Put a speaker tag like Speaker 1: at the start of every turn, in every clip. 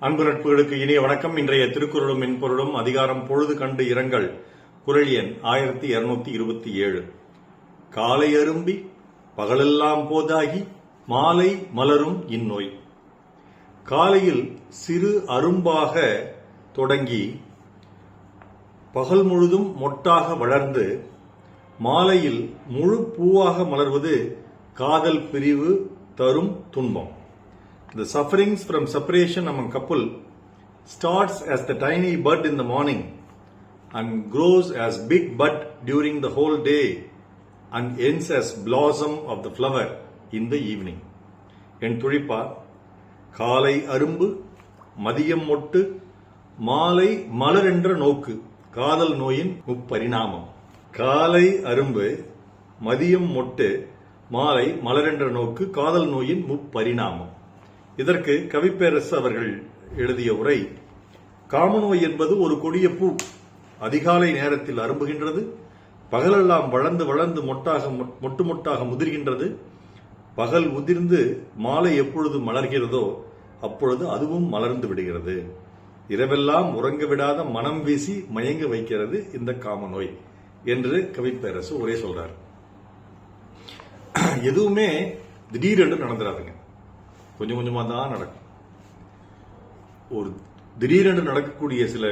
Speaker 1: அன்பு நட்புகளுக்கு இனிய வணக்கம். இன்றைய திருக்குறளும் மென்பொருளும் அதிகாரம் பொழுது கண்டு இரங்கல். குரல் எண் ஆயிரத்தி இருநூத்தி இருபத்தி ஏழு. காலை அரும்பி பகலெல்லாம் போதாகி மாலை மலரும் இந்நோய். காலையில் சிறு அரும்பாக தொடங்கி பகல் முழுதும் மொட்டாக வளர்ந்து மாலையில் முழு பூவாக மலர்வது காதல் பிரிவு தரும் துன்பம். The sufferings from separation among couple starts as the tiny bud in the morning and grows as big bud during the whole day and ends as blossom of the flower in the evening. என் துழிப்பா காலை அரும்பு மதியம் மொட்டு மாலை மலரென்ற நோக்கு காதல் நோயின் முப்பரிணாமம் காலை அரும்பு மதியம் மொட்டு மாலை மலரென்ற நோக்கு காதல் நோயின் முப்பரிணாமம் இதற்கு கவிப்பேரசு அவர்கள் எழுதிய உரை காமநோய் என்பது ஒரு கொடிய பூ. அதிகாலை நேரத்தில் அரும்புகின்றது. பகலெல்லாம் வளர்ந்து வளர்ந்து மொட்டாக மொட்டு மொட்டாக முதிர்கின்றது. பகல் உதிர்ந்து மாலை எப்பொழுது மலர்கிறதோ அப்பொழுது அதுவும் மலர்ந்து விடுகிறது. இரவெல்லாம் உறங்க விடாத மனம் வீசி மயங்க வைக்கிறது இந்த காமநோய் என்று கவிப்பேரசு உரை சொல்றார். எதுவுமே திடீரென்று நடந்துடாதுங்க கொஞ்சம் கொஞ்சமாக தான் நடக்கும். ஒரு திடீரென்று நடக்கக்கூடிய சில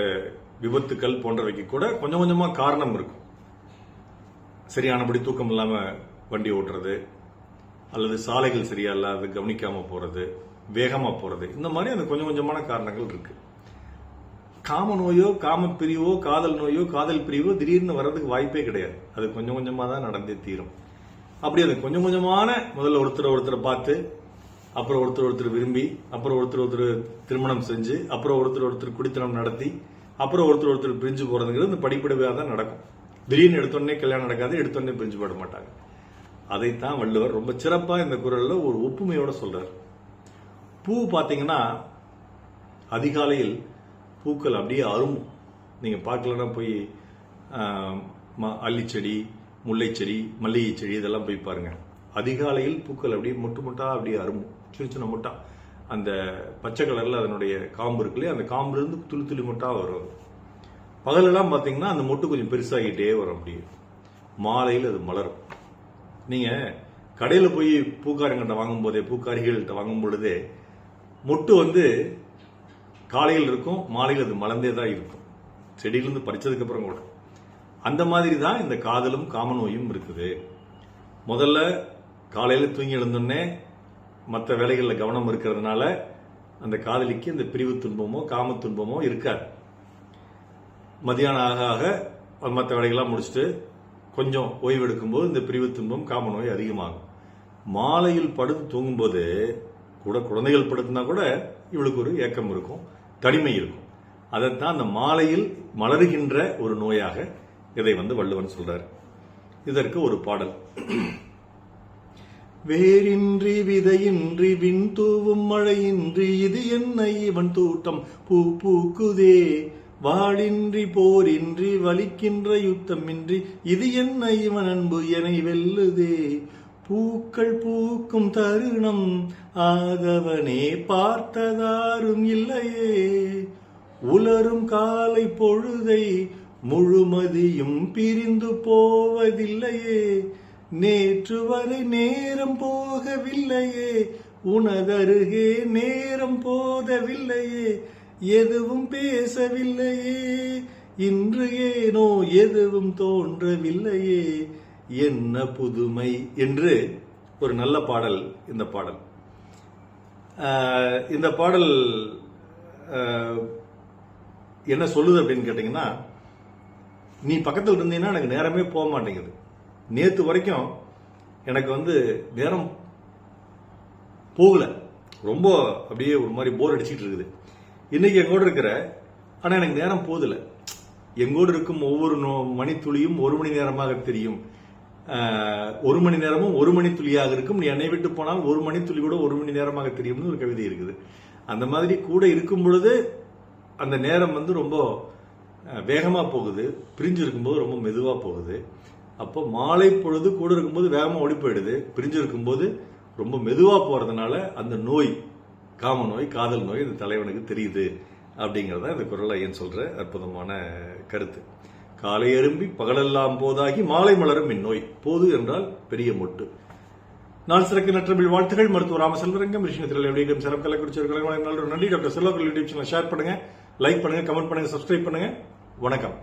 Speaker 1: விபத்துக்கள் போன்றவைக்கு கூட கொஞ்சம் கொஞ்சமாக காரணம் இருக்கும். சரியானபடி தூக்கம் இல்லாமல் வண்டி ஓட்டுறது அல்லது சாலைகள் சரியா இல்லாத கவனிக்காமல் போகிறது வேகமாக போகிறது இந்த மாதிரி அந்த கொஞ்சம் கொஞ்சமான காரணங்கள் இருக்கு. காம நோயோ காம பிரிவோ காதல் நோயோ காதல் பிரிவோ திடீர்னு வர்றதுக்கு வாய்ப்பே கிடையாது. அது கொஞ்சம் கொஞ்சமாக தான் நடந்தே தீரும். அப்படி அது கொஞ்சம் கொஞ்சமான முதல்ல ஒருத்தர் ஒருத்தரை பார்த்து அப்புறம் ஒருத்தர் ஒருத்தர் விரும்பி அப்புறம் ஒருத்தர் ஒருத்தர் திருமணம் செஞ்சு அப்புறம் ஒருத்தர் ஒருத்தர் குடித்தனம் நடத்தி அப்புறம் ஒருத்தர் ஒருத்தர் பிரிஞ்சு போறதுங்கிறது இந்த படிப்படியாக தான் நடக்கும். திடீர்னு எடுத்தோடனே கல்யாணம் நடக்காது எடுத்தோடனே பிரிஞ்சு போட மாட்டாங்க. அதைத்தான் வள்ளுவர் ரொம்ப சிறப்பாக இந்த குரலில் ஒரு ஒப்புமையோட சொல்றார். பூ பார்த்தீங்கன்னா அதிகாலையில் பூக்கள் அப்படியே அரும்பும் நீங்கள் பார்க்கலன்னா போய் ஆஹ், அல்லிச்செடி முல்லைச்செடி மல்லிகை செடி இதெல்லாம் போய் பாருங்க. அதிகாலையில் பூக்கள் அப்படியே மொட்டு மொட்டா அப்படியே அரும்பும் சின்ன சின்ன முட்டா. அந்த பச்சை கலரில் அதனுடைய காம்பு இருக்கு இல்லையா அந்த காம்புலேருந்து துளி துளி முட்டாக வரும். பகலெல்லாம் பார்த்தீங்கன்னா அந்த மொட்டு கொஞ்சம் பெருசாகிட்டே வரும் அப்படியே. மாலையில் அது மலரும். நீங்கள் கடையில் போய் பூக்காரங்கிட்ட வாங்கும் போதே பூக்காரிகள்கிட்ட வாங்கும் பொழுதே மொட்டு வந்து காலையில் இருக்கும் மாலையில் அது மலர்ந்தே தான் இருக்கும். செடியிலேருந்து பறிச்சதுக்கப்புறம் கூட. அந்த மாதிரி தான் இந்த காதலும் காமநோயும் இருக்குது. முதல்ல காலையில் தூங்கி எழுந்தோடனே மற்ற வேலைகளில் கவனம் இருக்கிறதுனால அந்த காதலிக்கு இந்த பிரிவு துன்பமோ காம துன்பமோ இருக்காது. மதியானம் ஆக ஆக மற்ற வேலைகள்லாம் முடிச்சுட்டு கொஞ்சம் ஓய்வு எடுக்கும்போது இந்த பிரிவு துன்பம் காம நோய் அதிகமாகும். மாலையில் படுத்து தூங்கும்போது கூட குழந்தைகள் படுத்துனா கூட இவளுக்கு ஒரு ஏக்கம் இருக்கும் தனிமை இருக்கும். அதைத்தான் அந்த மாலையில் மலருகின்ற ஒரு நோயாக இதை வந்து வள்ளுவன் சொல்றார். இதற்கு ஒரு பாடல். வேரின்றி விதையின்றி விண் தூவும் மழையின்றி இது என்ன இவன் தூட்டம்? பூ பூக்குதே. வாழின்றி போரின்றி வலிக்கின்ற யுத்தமின்றி இது என்ன இவன் அன்பு என வெல்லுதே. பூக்கள் பூக்கும் தருணம் ஆகவனே பார்த்ததாரும் இல்லையே. உலரும் காலை பொழுதை முழுமதியும் பிரிந்து போவதில்லையே. நேற்று வரை நேரம் போகவில்லையே உனதருகே நேரம் போதவில்லையே எதுவும் பேசவில்லையே இன்று ஏனோ எதுவும் தோன்றவில்லையே என்ன புதுமை என்று ஒரு நல்ல பாடல் இந்த பாடல். இந்த பாடல் என்ன சொல்லுது அப்படின்னு கேட்டீங்கன்னா நீ பக்கத்தில் இருந்தீங்கன்னா எனக்கு நேரமே போக மாட்டேங்குது. நேற்று வரைக்கும் எனக்கு வந்து நேரம் போகலை. ரொம்ப அப்படியே ஒரு மாதிரி போர் அடிச்சிட்டு இருக்குது. இன்னைக்கு எங்கூட இருக்கிற ஆனால் எனக்கு நேரம் போதில்லை எங்கூட இருக்கும் ஒவ்வொரு நோ- மணித்துளியும் ஒரு மணி நேரமாக தெரியும். ஒரு மணி நேரமும் ஒரு மணி துளியாக இருக்கும். நீ என்னை விட்டு போனால் ஒரு மணி துளி கூட ஒரு மணி நேரமாக தெரியும்னு ஒரு கவிதை இருக்குது. அந்த மாதிரி கூட இருக்கும் பொழுது அந்த நேரம் வந்து ரொம்ப வேகமாக போகுது. பிரிஞ்சு இருக்கும்போது ரொம்ப மெதுவாக போகுது. அப்போ மாலை பொழுது கூட இருக்கும்போது வேகமாக ஓடி போயிடுது. பிரிஞ்சு இருக்கும்போது ரொம்ப மெதுவாக போகிறதுனால அந்த நோய் காம நோய் காதல் நோய் இந்த தலைவனுக்கு தெரியுது அப்படிங்கிறத இந்த குரல் ஐயன் சொல்கிற அற்புதமான கருத்து. காலை எறும்பி பகலெல்லாம் போதாகி மாலை மலரும் இந்நோய். போது என்றால் பெரிய மொட்டு. நாள் சிறக்கு நற்றமிழ் வாழ்த்துகள். மருத்துவ ராமசெல்வரங்கம் விஷயத்தில் எப்படியும் சிறப்பு கலைக்குறிச்சி நன்றி. டாக்டர் செல்வர்கள் யூடியூப் சேனல் ஷேர் பண்ணுங்க லைக் பண்ணுங்க கமெண்ட் பண்ணுங்க சப்ஸ்கிரைப் பண்ணுங்க. வணக்கம்.